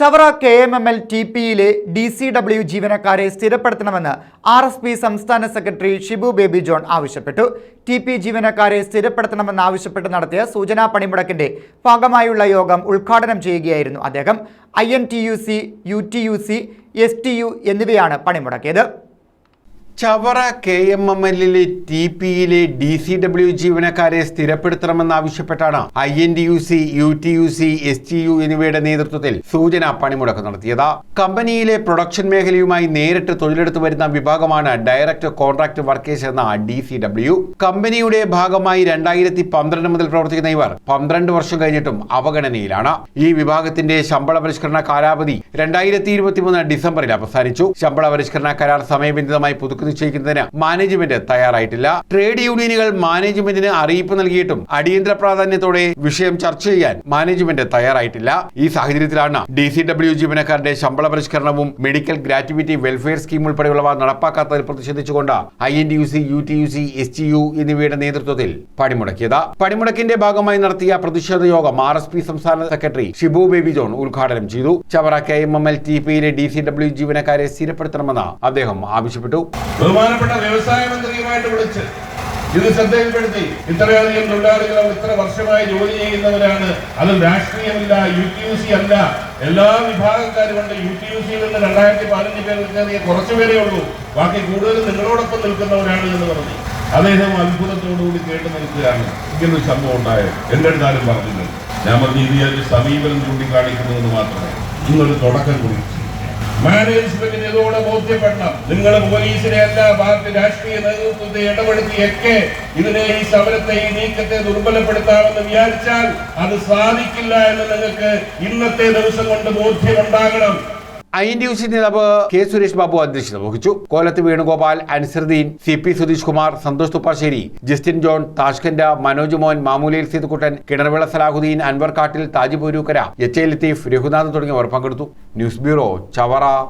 Chavara K M M L T പിയിലെ D C W ജീവനക്കാരെ സ്ഥിരപ്പെടുത്തണമെന്ന് ആർ എസ് പി സംസ്ഥാന സെക്രട്ടറി ഷിബു ബേബി ജോൺ ആവശ്യപ്പെട്ടു. ടി പി ജീവനക്കാരെ സ്ഥിരപ്പെടുത്തണമെന്ന് ആവശ്യപ്പെട്ട് നടത്തിയ സൂചനാ പണിമുടക്കിന്റെ ഭാഗമായുള്ള യോഗം ഉദ്ഘാടനം ചെയ്യുകയായിരുന്നു അദ്ദേഹം. I N T U C U T U C S T U എന്നിവയാണ് പണിമുടക്കിയത്. ചവറ കെ എം എം എല്ലിലെ ടി പിയിലെ ഡി സി ഡബ്ല്യു ജീവനക്കാരെ സ്ഥിരപ്പെടുത്തണമെന്നാവശ്യപ്പെട്ടാണ് I N D U C U T U C S T U എന്നിവയുടെ നേതൃത്വത്തിൽ സൂചന പണിമുടക്ക് നടത്തിയത്. കമ്പനിയിലെ പ്രൊഡക്ഷൻ മേഖലയുമായി നേരിട്ട് തൊഴിലെടുത്തു വരുന്ന വിഭാഗമാണ് ഡയറക്ട് കോൺട്രാക്ട് വർക്കേഴ്സ് എന്ന ഡി സി ഡബ്ല്യു. കമ്പനിയുടെ ഭാഗമായി രണ്ടായിരത്തി പന്ത്രണ്ട് മുതൽ പ്രവർത്തിക്കുന്ന ഇവർ പന്ത്രണ്ട് വർഷം കഴിഞ്ഞിട്ടും അവഗണനയിലാണ്. ഈ വിഭാഗത്തിന്റെ ശമ്പള പരിഷ്കരണ കാലാവധി രണ്ടായിരത്തി ഇരുപത്തിമൂന്ന് ഡിസംബറിൽ അവസാനിച്ചു. ശമ്പള പരിഷ്കരണ കരാർ സമയബന്ധിതമായി പുതുക്കി നിശ്ചയിക്കുന്നതിന് മാനേജ്മെന്റ് തയ്യാറായിട്ടില്ല. ട്രേഡ് യൂണിയനുകൾ മാനേജ്മെന്റിന് അറിയിപ്പ് നൽകിയിട്ടും അടിയന്തര പ്രാധാന്യത്തോടെ വിഷയം ചർച്ച ചെയ്യാൻ മാനേജ്മെന്റ് തയ്യാറായിട്ടില്ല. ഈ സാഹചര്യത്തിലാണ് ഡി സി ഡബ്ല്യു ജീവനക്കാരുടെ ശമ്പള പരിഷ്കരണവും മെഡിക്കൽ ഗ്രാറ്റുവിറ്റി വെൽഫെയർ സ്കീം ഉൾപ്പെടെയുള്ളവ നടപ്പാക്കാത്തതിൽ പ്രതിഷേധിച്ചുകൊണ്ട് I N D U C U T U C S T U എന്നിവയുടെ നേതൃത്വത്തിൽ പണിമുടക്കിയത്. പണിമുടക്കിന്റെ ഭാഗമായി നടത്തിയ പ്രതിഷേധ യോഗം ആർ എസ് പി സംസ്ഥാന സെക്രട്ടറി ഷിബു ബേബി ജോൺ ഉദ്ഘാടനം ചെയ്തു. Chavara K M M L T പിയിലെ ഡി സി ഡബ്ല്യു ജീവനക്കാരെ സ്ഥിരപ്പെടുത്തണമെന്ന് അദ്ദേഹം ആവശ്യപ്പെട്ടു. ബഹുമാനപ്പെട്ട വ്യവസായ മന്ത്രിയുമായിട്ട് വിളിച്ച് ഇത് ശ്രദ്ധയിൽപ്പെടുത്തി ഇത്രയധികം തൊഴിലാളികൾ അവർ ഇത്ര വർഷമായി ജോലി ചെയ്യുന്നവരാണ്. അത് രാഷ്ട്രീയമില്ല യു ടി യു സി അല്ല. എല്ലാ വിഭാഗക്കാരുമുണ്ട് യു ടി യു സിയിൽ നിന്ന് രണ്ടായിരത്തി പതിനഞ്ച് പേരിൽ കയറിയ കുറച്ചു പേരേ ഉള്ളൂ. ബാക്കി കൂടുതലും നിങ്ങളോടൊപ്പം നിൽക്കുന്നവരാണ് എന്ന് പറഞ്ഞു. അദ്ദേഹം അത്ഭുതത്തോടുകൂടി കേട്ട് നിൽക്കുകയാണ്. ഇങ്ങനൊരു സംഭവം ഉണ്ടായത് എന്തെടുത്താലും പറഞ്ഞിട്ടുണ്ട് ഞാൻ പറഞ്ഞു ഇത് ഒരു സമീപനം ചൂണ്ടിക്കാണിക്കുന്നതെന്ന് മാത്രമേ. ഇന്നൊരു തുടക്കം കുറിച്ചു മാനേജ്മെന്റിന് ഇതോടെ ബോധ്യപ്പെടണം. നിങ്ങൾ പോലീസിനെ അല്ല പാർട്ടി രാഷ്ട്രീയ നേതൃത്വത്തെ ഇടപെടുത്തിയൊക്കെ ഇതിനെ ഈ സമരത്തെ ഈ നീക്കത്തെ ദുർബലപ്പെടുത്താമെന്ന് വിചാരിച്ചാൽ അത് സാധിക്കില്ല എന്ന് നിങ്ങൾക്ക് ഇന്നത്തെ ദിവസം കൊണ്ട് ബോധ്യമുണ്ടാകണം. I N D U C നേതാവ് കെ സുരേഷ് ബാബു അധ്യക്ഷത വഹിച്ചു. Kolath Venugopal Ansaruddin C P Sudheesh Kumar Santhosh Thuppassery Justin John താഷ്കൻഡ Manoj Mohan മാമൂലയിൽ സീതുക്കുട്ടൻ കിണർവിള സലാഹുദ്ദീൻ അൻവർ കാട്ടിൽ താജിപൂരൂക്കര എച്ച് എ ലത്തീഫ് രഘുനാഥ് തുടങ്ങിയവർ പങ്കെടുത്തു. News bureau Chavara.